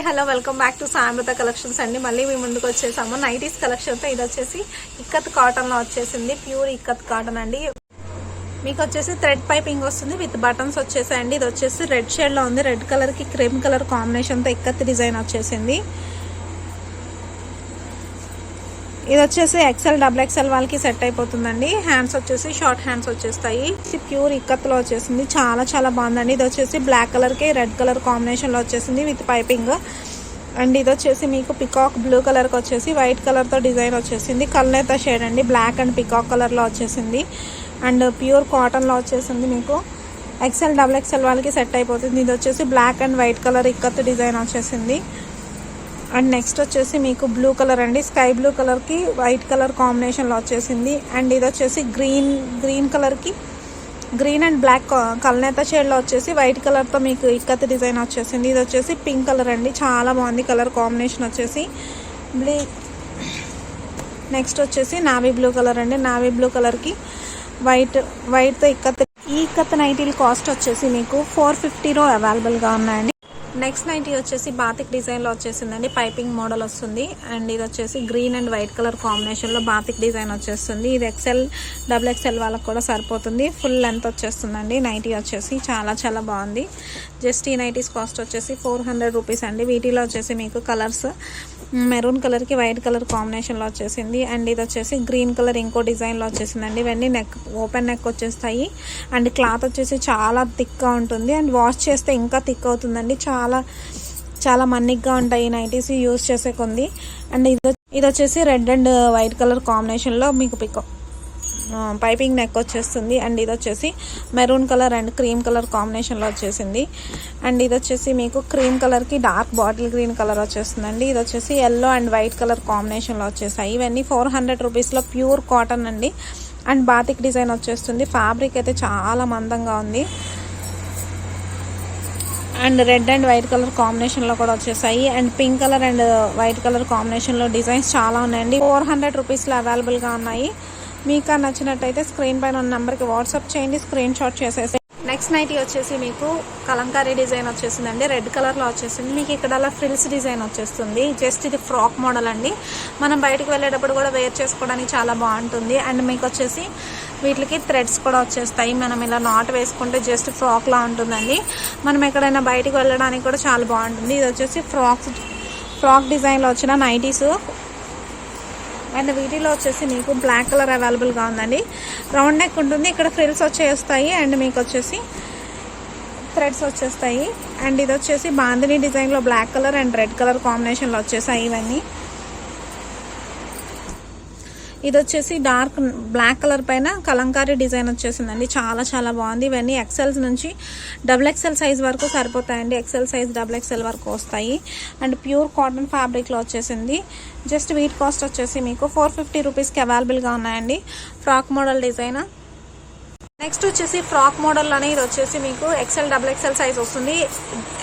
Hi hello welcome back to Samrutha collections అండి. మళ్ళీ మీ ముందుకు వచ్చేసాము. నైటీస్ కలెక్షన్తో ఇది వచ్చేసి ఇక్కత్ కాటన్లో వచ్చేసింది. ప్యూర్ ఇక్కత్ కాటన్ అండి. మీకు వచ్చేసి థ్రెడ్ పైపింగ్ వస్తుంది విత్ బటన్స్ వచ్చేసాయండి. ఇది వచ్చేసి రెడ్ షేడ్లో ఉంది. రెడ్ కలర్కి క్రీమ్ కలర్ కాంబినేషన్తో ఇక్కత్ డిజైన్ వచ్చేసింది. ఇది వచ్చేసి ఎక్సెల్ డబుల్ ఎక్సెల్ వాళ్ళకి సెట్ అయిపోతుందండి. హ్యాండ్స్ వచ్చేసి షార్ట్ హ్యాండ్స్ వచ్చేస్తాయి. ఇది ప్యూర్ ఇక్కత్లో వచ్చేసింది. చాలా చాలా బాగుందండి. ఇది వచ్చేసి బ్లాక్ కలర్కి రెడ్ కలర్ కాంబినేషన్లో వచ్చేసింది విత్ పైపింగ్ అండ్ ఇది వచ్చేసి మీకు పికాక్ బ్లూ కలర్కి వచ్చేసి వైట్ కలర్తో డిజైన్ వచ్చేసింది. కల్నేత షేడ్ అండి. బ్లాక్ అండ్ పికాక్ కలర్లో వచ్చేసింది. అండ్ ప్యూర్ కాటన్లో వచ్చేసింది మీకు. ఎక్సెల్ డబుల్ ఎక్సెల్ వాళ్ళకి సెట్ అయిపోతుంది. ఇది వచ్చేసి black and white colour ikat design వచ్చేసింది. అండ్ నెక్స్ట్ వచ్చేసి మీకు బ్లూ కలర్ అండి. స్కై బ్లూ కలర్కి వైట్ కలర్ కాంబినేషన్లో వచ్చేసింది. అండ్ ఇది వచ్చేసి గ్రీన్ గ్రీన్ కలర్కి గ్రీన్ అండ్ బ్లాక్ కల్నేత షేడ్లో వచ్చేసి వైట్ కలర్తో మీకు ఇక్కత్ డిజైన్ వచ్చేసింది. ఇది వచ్చేసి పింక్ కలర్ అండి. చాలా బాగుంది కలర్ కాంబినేషన్ వచ్చేసి. బ్లీ నెక్స్ట్ వచ్చేసి నావీ బ్లూ కలర్ అండి. నావీ బ్లూ కలర్కి వైట్ వైట్తో ఇక్కత్ ఈ ఇక్కత్ నైటీల కాస్ట్ వచ్చేసి మీకు ఫోర్ ఫిఫ్టీలో అవైలబుల్గా ఉన్నాయండి. నెక్స్ట్ నైటీ వచ్చేసి బాతిక్ డిజైన్లో వచ్చేసిందండి. పైపింగ్ మోడల్ వస్తుంది. అండ్ ఇది వచ్చేసి గ్రీన్ అండ్ వైట్ కలర్ కాంబినేషన్లో బాతిక్ డిజైన్ వచ్చేస్తుంది. ఇది ఎక్సెల్ డబుల్ ఎక్సెల్ వాళ్ళకి కూడా సరిపోతుంది. ఫుల్ లెంత్ వచ్చేస్తుందండి. నైటీ వచ్చేసి చాలా చాలా బాగుంది. జస్ట్ ఈ నైటీస్ కాస్ట్ వచ్చేసి ఫోర్ హండ్రెడ్ రూపీస్ అండి. వీటిలో వచ్చేసి మీకు కలర్స్ మెరూన్ కలర్కి వైట్ కలర్ కాంబినేషన్లో వచ్చేసింది. అండ్ ఇది వచ్చేసి గ్రీన్ కలర్ ఇంకో డిజైన్లో వచ్చేసిందండి. ఇవన్నీ నెక్ ఓపెన్ నెక్ వచ్చేస్తాయి. అండ్ క్లాత్ వచ్చేసి చాలా థిక్గా ఉంటుంది. అండ్ వాష్ చేస్తే ఇంకా థిక్ అవుతుందండి. చాలా చాలా మన్నిగ్గా ఉంటాయి నైటీస్ యూస్ చేసే కొంది. అండ్ ఇది ఇది వచ్చేసి రెడ్ అండ్ వైట్ కలర్ కాంబినేషన్లో మీకు పిక్ పైపింగ్ నెక్ వచ్చేస్తుంది. అండ్ ఇది వచ్చేసి maroon colour and cream colour కాంబినేషన్లో వచ్చేసింది. అండ్ ఇది వచ్చేసి మీకు క్రీమ్ కలర్కి డార్క్ బాటిల్ గ్రీన్ కలర్ వచ్చేస్తుందండి. ఇది వచ్చేసి ఎల్లో అండ్ వైట్ కలర్ కాంబినేషన్లో వచ్చేసాయి. ఇవన్నీ ఫోర్ హండ్రెడ్ రూపీస్లో ప్యూర్ కాటన్ అండి. అండ్ బాతిక్ డిజైన్ వచ్చేస్తుంది. ఫ్యాబ్రిక్ అయితే చాలా మందంగా ఉంది. And red and white colour కాంబినేషన్లో కూడా వచ్చేసాయి. And pink colour and white colour కాంబినేషన్లో డిజైన్స్ చాలా ఉన్నాయండి. ఫోర్ హండ్రెడ్ రూపీస్లో అవైలబుల్గా ఉన్నాయి. మీకు నచ్చినట్టయితే స్క్రీన్ పైన ఉన్న నెంబర్కి వాట్సాప్ చేయండి స్క్రీన్ షాట్ చేసేసి. నెక్స్ట్ నైటీ వచ్చేసి మీకు కలంకారీ డిజైన్ వచ్చేసిందండి. రెడ్ కలర్లో వచ్చేసింది. మీకు ఇక్కడ అలా ఫ్రిల్స్ డిజైన్ వచ్చేస్తుంది. జస్ట్ ఇది ఫ్రాక్ మోడల్ అండి. మనం బయటకు వెళ్ళేటప్పుడు కూడా వేర్ చేసుకోవడానికి చాలా బాగుంటుంది. అండ్ మీకు వచ్చేసి వీటికి థ్రెడ్స్ కూడా వచ్చేస్తాయి. మనం ఇలా నాట్ వేసుకుంటే జస్ట్ ఫ్రాక్లా ఉంటుందండి. మనం ఎక్కడైనా బయటకు వెళ్ళడానికి కూడా చాలా బాగుంటుంది. ఇది వచ్చేసి ఫ్రాక్స్ ఫ్రాక్ డిజైన్లో వచ్చిన నైటీస్. అండ్ వీటిలో వచ్చేసి మీకు బ్లాక్ కలర్ అవైలబుల్గా ఉందండి. రౌండ్ నెక్ ఉంటుంది. ఇక్కడ ఫ్రిల్స్ వచ్చేస్తాయి. అండ్ మీకు వచ్చేసి థ్రెడ్స్ వచ్చేస్తాయి. అండ్ ఇది వచ్చేసి బాందిని డిజైన్లో black colour and red colour కాంబినేషన్లో వచ్చేసాయి ఇవన్నీ. ఇది వచ్చేసి డార్క్ బ్లాక్ కలర్ పైన కలంకారీ డిజైన్ వచ్చేసిందండి. చాలా చాలా బాగుంది. ఇవన్నీ ఎక్సెల్స్ నుంచి డబుల్ ఎక్సెల్ సైజ్ వరకు సరిపోతాయండి. ఎక్సెల్ సైజ్ డబుల్ ఎక్సెల్ వరకు వస్తాయి. అండ్ ప్యూర్ కాటన్ ఫ్యాబ్రిక్లో వచ్చేసింది. జస్ట్ వీట్ కాస్ట్ వచ్చేసి మీకు ఫోర్ ఫిఫ్టీ రూపీస్కి అవైలబుల్గా ఉన్నాయండి. ఫ్రాక్ మోడల్ డిజైన్ నెక్స్ట్ వచ్చేసి ఫ్రాక్ మోడల్ అనేది వచ్చేసి మీకు ఎక్సెల్ డబుల్ ఎక్సెల్ సైజ్ వస్తుంది.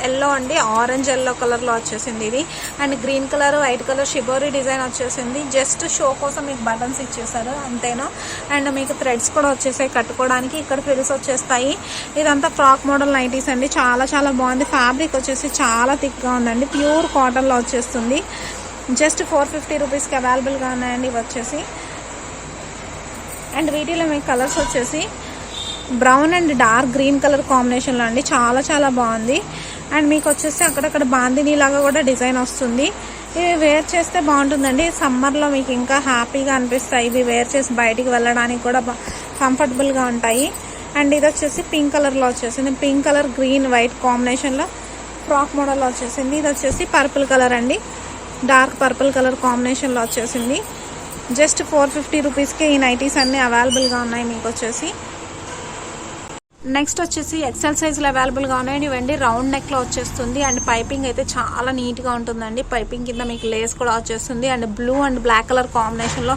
ఎల్లో అండి ఆరెంజ్ ఎల్లో కలర్లో వచ్చేసింది ఇది. And green colour white colour shibori design వచ్చేసింది. జస్ట్ షో కోసం మీకు బటన్స్ ఇచ్చేసారు అంతేనా? అండ్ మీకు థ్రెడ్స్ కూడా వచ్చేసాయి కట్టుకోవడానికి. ఇక్కడ ఫ్రిల్స్ వచ్చేస్తాయి. ఇదంతా ఫ్రాక్ మోడల్ నైటీస్ అండి. చాలా చాలా బాగుంది. ఫ్యాబ్రిక్ వచ్చేసి చాలా థిక్గా ఉందండి. ప్యూర్ కాటన్లో వచ్చేస్తుంది. జస్ట్ ఫోర్ ఫిఫ్టీ రూపీస్కి అవైలబుల్గా ఉన్నాయండి ఇవి వచ్చేసి. అండ్ వీటిలో మీకు కలర్స్ వచ్చేసి brown and dark green colour కాంబినేషన్లో అండి. చాలా చాలా బాగుంది. అండ్ మీకు వచ్చేసి అక్కడక్కడ బాందిని లాగా కూడా డిజైన్ వస్తుంది. ఇవి వేర్ చేస్తే బాగుంటుందండి. సమ్మర్లో మీకు ఇంకా హ్యాపీగా అనిపిస్తాయి. ఇవి వేర్ చేసి బయటికి వెళ్ళడానికి కూడా కంఫర్టబుల్గా ఉంటాయి. అండ్ ఇది వచ్చేసి పింక్ కలర్లో వచ్చేసింది. పింక్ కలర్ గ్రీన్ వైట్ కాంబినేషన్లో ఫ్రాక్ మోడల్లో వచ్చేసింది. ఇది వచ్చేసి పర్పుల్ కలర్ అండి. డార్క్ పర్పుల్ కలర్ కాంబినేషన్లో వచ్చేసింది. జస్ట్ ఫోర్ ఫిఫ్టీ రూపీస్కి ఈ నైటీస్ అన్నీ అవైలబుల్గా ఉన్నాయి మీకు వచ్చేసి. నెక్స్ట్ వచ్చేసి ఎక్సెల్ సైజ్లో అవైలబుల్గా ఉన్నాయి. ఇవ్వండి రౌండ్ నెక్లో వచ్చేస్తుంది. అండ్ పైపింగ్ అయితే చాలా నీట్గా ఉంటుందండి. పైపింగ్ కింద మీకు లేస్ కూడా వచ్చేస్తుంది. And blue and black colour కాంబినేషన్లో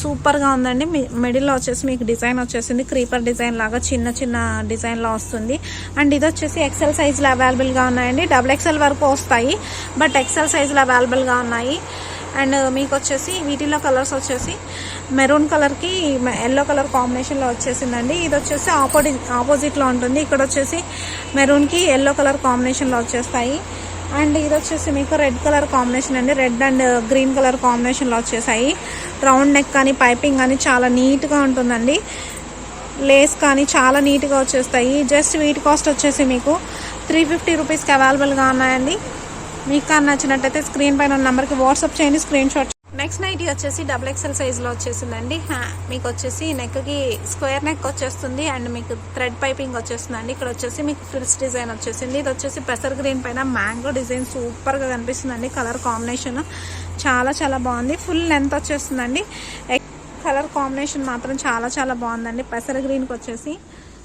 సూపర్గా ఉందండి. మిడిల్లో వచ్చేసి మీకు డిజైన్ వచ్చేసింది. క్రీపర్ డిజైన్ లాగా చిన్న చిన్న డిజైన్లో వస్తుంది. అండ్ ఇది వచ్చేసి ఎక్సెల్ సైజులో అవైలబుల్గా ఉన్నాయండి. డబుల్ ఎక్సెల్ వరకు వస్తాయి. బట్ ఎక్సెల్ సైజులో అవైలబుల్గా ఉన్నాయి. అండ్ uh, మీకు వచ్చేసి వీటిలో కలర్స్ వచ్చేసి మెరూన్ కలర్కి ఎల్లో కలర్ కాంబినేషన్లో వచ్చేసిందండి. ఇది వచ్చేసి ఆపోజిట్ ఆపోజిట్లో ఉంటుంది. ఇక్కడ వచ్చేసి మెరూన్కి ఎల్లో కలర్ కాంబినేషన్లో వచ్చేస్తాయి. అండ్ ఇది వచ్చేసి మీకు రెడ్ కలర్ కాంబినేషన్ అండి. రెడ్ అండ్ గ్రీన్ కలర్ కాంబినేషన్లో వచ్చేసాయి. రౌండ్ నెక్ కానీ పైపింగ్ కానీ చాలా నీట్గా ఉంటుందండి. లేస్ కానీ చాలా నీట్గా వచ్చేస్తాయి. జస్ట్ వీటి కాస్ట్ వచ్చేసి మీకు త్రీ ఫిఫ్టీ రూపీస్కి అవైలబుల్గా ఉన్నాయండి. మీకు కానీ నచ్చినట్టయితే స్క్రీన్ పైన ఉన్న నెంబర్కి వాట్సాప్ చేయండి స్క్రీన్ షాట్ నెక్స్ట్ నైట్ వచ్చేసి డబుల్ ఎక్సెల్ సైజ్లో వచ్చేసిందండి. హ్యా- మీకు వచ్చేసి నెక్కి స్క్వేర్ నెక్ వచ్చేస్తుంది అండ్ మీకు థ్రెడ్ పైపింగ్ వచ్చేస్తుందండి. ఇక్కడ వచ్చేసి మీకు ఫ్రిల్స్ డిజైన్ వచ్చేసింది. ఇది వచ్చేసి పెసర్ గ్రీన్ పైన మ్యాంగో డిజైన్ సూపర్గా కనిపిస్తుందండి. కలర్ కాంబినేషన్ చాలా చాలా బాగుంది. ఫుల్ లెంత్ వచ్చేస్తుందండి. కలర్ కాంబినేషన్ మాత్రం చాలా చాలా బాగుందండి. పెసర గ్రీన్కి వచ్చేసి.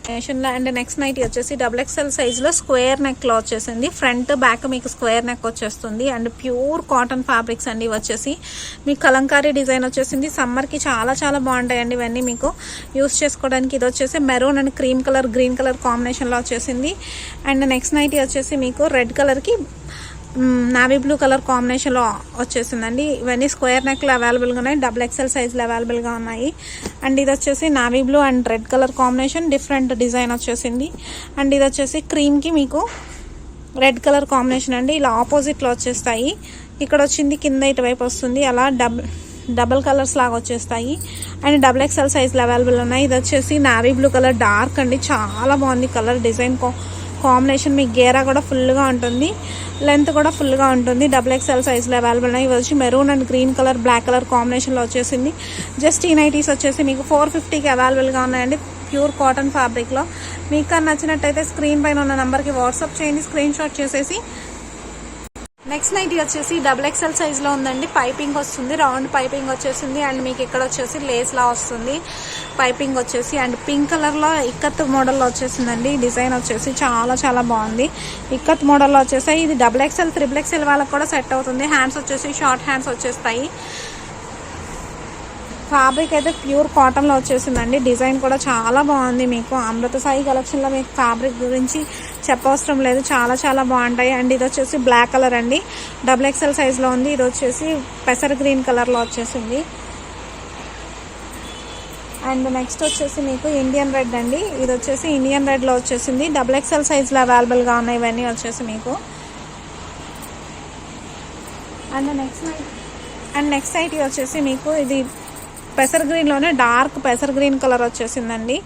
కాంబినేషన్లో అండ్ నెక్స్ట్ నైట్ వచ్చేసి డబుల్ ఎక్స్ఎల్ సైజ్లో స్క్వేర్ నెక్లో వచ్చేసింది ఫ్రంట్ బ్యాక్ మీకు స్క్వేర్ నెక్ వచ్చేస్తుంది. అండ్ ప్యూర్ కాటన్ ఫ్యాబ్రిక్స్ అండి వచ్చేసి. మీకు కలంకారీ డిజైన్ వచ్చేసింది. సమ్మర్కి చాలా చాలా బాగుంటాయండి ఇవన్నీ మీకు. యూస్ చేసుకోవడానికి ఇది వచ్చేసి maroon and cream colour green colour కాంబినేషన్లో వచ్చేసింది. అండ్ నెక్స్ట్ నైట్ వచ్చేసి మీకు రెడ్ కలర్కి నావీ బ్లూ కలర్ కాంబినేషన్లో వచ్చేసిందండి. ఇవన్నీ స్క్వేర్ నెక్లు అవైలబుల్గా ఉన్నాయి డబుల్ ఎక్సెల్ సైజులు అవైలబుల్గా ఉన్నాయి. అండ్ ఇది వచ్చేసి navy blue and red colour combination different design వచ్చేసింది. అండ్ ఇది వచ్చేసి క్రీమ్కి మీకు రెడ్ కలర్ కాంబినేషన్ అండి. ఇలా ఆపోజిట్లో వచ్చేస్తాయి. ఇక్కడ వచ్చింది కింద ఇటువైపు వస్తుంది. అలా డబుల్ డబుల్ కలర్స్ లాగా వచ్చేస్తాయి. అండ్ డబుల్ ఎక్స్ఎల్ సైజులు అవైలబుల్ ఉన్నాయి. ఇది వచ్చేసి నావీ బ్లూ కలర్ డార్క్ అండి. చాలా బాగుంది కలర్ డిజైన్ కాంబినేషన్ మీకు గేరా కూడా ఫుల్గా ఉంటుంది. లెంత్ కూడా ఫుల్గా ఉంటుంది. డబుల్ ఎక్స్ఎల్ సైజులో అవైలబుల్ ఉన్నాయి. ఇవి వచ్చి maroon and green colour black colour కాంబినేషన్లో వచ్చేసింది. జస్ట్ ఈ నైటీస్ వచ్చేసి మీకు ఫోర్ ఫిఫ్టీకి అవైలబుల్గా ఉన్నాయండి. ప్యూర్ కాటన్ ఫ్యాబ్రిక్లో మీకు నచ్చినట్టయితే స్క్రీన్ పైన ఉన్న నెంబర్కి వాట్సాప్ చేయండి. స్క్రీన్ షాట్ చేసేసి నెక్స్ట్ నైట్ వచ్చేసి డబుల్ ఎక్స్ఎల్ సైజ్లో ఉందండి. పైపింగ్ వస్తుంది. రౌండ్ పైపింగ్ వచ్చేసింది. అండ్ మీకు ఇక్కడ వచ్చేసి లేస్ లా వస్తుంది. పైపింగ్ వచ్చేసి అండ్ పింక్ కలర్లో ఇక్కత్ మోడల్లో వచ్చేసిందండి. డిజైన్ వచ్చేసి చాలా చాలా బాగుంది. ఇక్కత్ మోడల్లో వచ్చేసి ఇది డబుల్ ఎక్స్ఎల్ త్రిబుల్ ఎక్స్ఎల్ వాళ్ళకి కూడా సెట్ అవుతుంది. హ్యాండ్స్ వచ్చేసి షార్ట్ హ్యాండ్స్ వచ్చేస్తాయి. ఫ్యాబ్రిక్ అయితే ప్యూర్ కాటన్లో వచ్చేసిందండి. డిజైన్ కూడా చాలా బాగుంది మీకు. అమృత సాయి కలెక్షన్లో మీకు ఫ్యాబ్రిక్ గురించి చెప్పవసరం లేదు. చాలా చాలా బాగుంటాయి. అండ్ ఇది వచ్చేసి బ్లాక్ కలర్ అండి. డబుల్ ఎక్స్ఎల్ సైజ్లో ఉంది. ఇది వచ్చేసి పెసర్ గ్రీన్ కలర్లో వచ్చేసింది. అండ్ నెక్స్ట్ వచ్చేసి మీకు ఇండియన్ రెడ్ అండి. ఇది వచ్చేసి ఇండియన్ రెడ్లో వచ్చేసింది. డబుల్ ఎక్స్ఎల్ సైజ్లో అవైలబుల్గా ఉన్నాయి ఇవన్నీ వచ్చేసి మీకు. And next and next item వచ్చేసి మీకు ఇది పెసర్ గ్రీన్లోనే డార్క్ పెసర్ గ్రీన్ కలర్ వచ్చేసిందండి.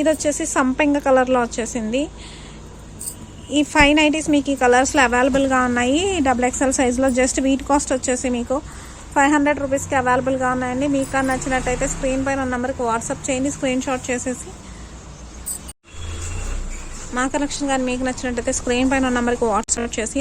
ఇది వచ్చేసి సంపెంగ కలర్లో వచ్చేసింది. ఈ ఫైవ్ నైటీస్ మీకు ఈ కలర్స్లో అవైలబుల్గా ఉన్నాయి. డబుల్ ఎక్స్ఎల్ సైజ్లో జస్ట్ వీట్ కాస్ట్ వచ్చేసి మీకు ఫైవ్ హండ్రెడ్ రూపీస్కి అవైలబుల్గా ఉన్నాయండి. మీకు కానీ నచ్చినట్టయితే స్క్రీన్ పైన ఉన్న నెంబర్కి వాట్సాప్ చేయండి. స్క్రీన్ షాట్ చేసేసి మా కలెక్షన్ కానీ మీకు నచ్చినట్టయితే స్క్రీన్ పైన ఉన్న నెంబర్కి వాట్సాప్ చేసి